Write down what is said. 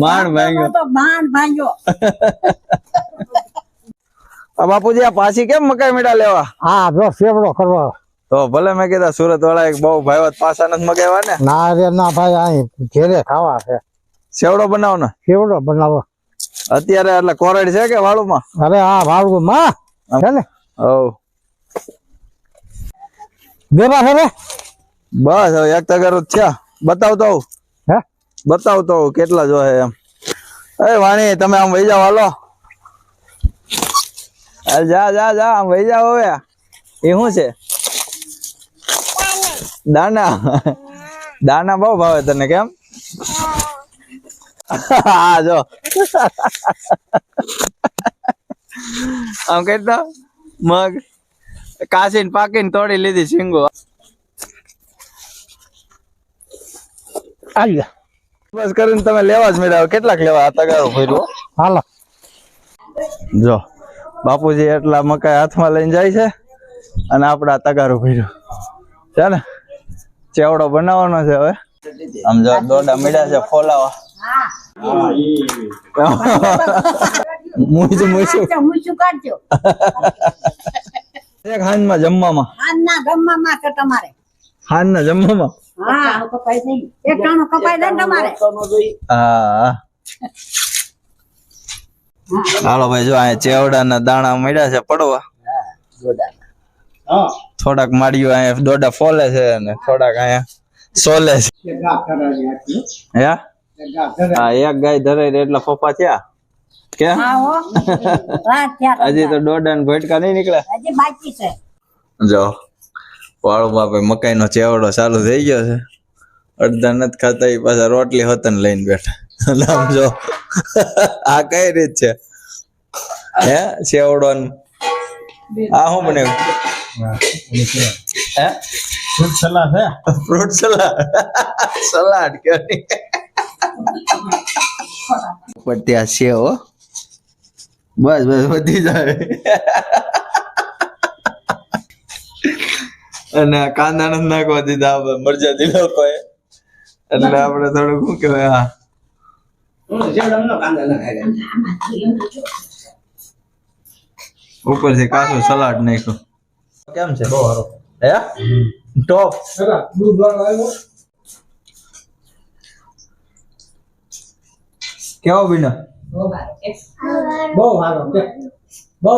માંડ ભાંગ્યો. તો ભાંગ્યો. બાપુજી આ પાછી કેમ મકાઈ મેળા લેવા? હા જો સેવડો કરવો. તો ભલે મેં કીધા સુરત વાળા એક બહુ ભાઈ પાછા નથી મગાવ્યા ને? ના રે ના ભાઈ અહીં ઘેરે ખાવા છે. સેવડો બનાવો ને? સેવડો બનાવો. અત્યારે એટલે કોરડ છે કે વાળુમાં? અરે હા વાળું માં છે ને? હવ. દેવા છે બસ હવે એક તગાર થયા. બતાવતો હે? બતાવતો કેટલા જોહે એમ. એ વાણી તમે આમ વહી જાઓ હાલો. જા જા જા આમ વહી જાઓ હવે. એ શું છે? દાના. દાણા બહુ ભાવે તને કેમ? હા જો. આમ કહેતા મગ. કાશીને પાકીને તોડી લીધી શીંગો. આવી જા. બસ કરીને તમે લેવા જ મેળવ્યો કેટલાક લેવા આ તગારો ભર્યો? હાલો. જો બાપુજી એટલા મકાઈ હાથમાં લઈને જાય છે અને આપણે તગારો ભર્યો. છે ને? ચેવડો બનાવવાનો છે હવે. આમ જો દોડા મળ્યા છે ફોલાવા. મૂછ મૂછ. કાઢજો, મૂછું કાઢજો. એક હાંજમાં જમવામાં. આજના જમવામાં છે તમારે. હાંજના જમવામાં? હા. એક ટાણું કપાઈ દે તમારે. હા. હાલો ભાઈ જો અહીંયા ચેવડાના દાણા મળ્યા છે પડવા. થોડાક માળીઓ અહીંયા દોડા ફોલે છે અને થોડાક અહીંયા સોલે છે. હે? હા એક ગાય ધરાઈ એટલા ફોફા થયા. કે? હા હો. રાત થયા હજી તો દોડા ને ભટકા નહીં નીકળ્યા? હજી બાકી છે. જો. વાળો બાપે મકાઈ નો ચેવડો ચાલુ થઈ ગયો છે. અડધા નથી ખાતા એ પાછા રોટલી હોતન લઈને બેઠા. જો. આ કઈ રીત છે? હે ચેવડો આ શું હે? સલાહ છે ફ્રૂટ સલાડ? સલાડ કરી પણ છે હો. બસ બસ વધી જાય. અને કાંદા નથી નાખવા દીધા મરજા મરજાદી લોકો એટલે આપણે થોડું શું કહેવાય હા. ઉપરથી કાચું સલાડ નાખ્યું. કેમ છે? બહુ સારો. હે? ટોપ. કેવો બીનો બહુ સારો. બહુ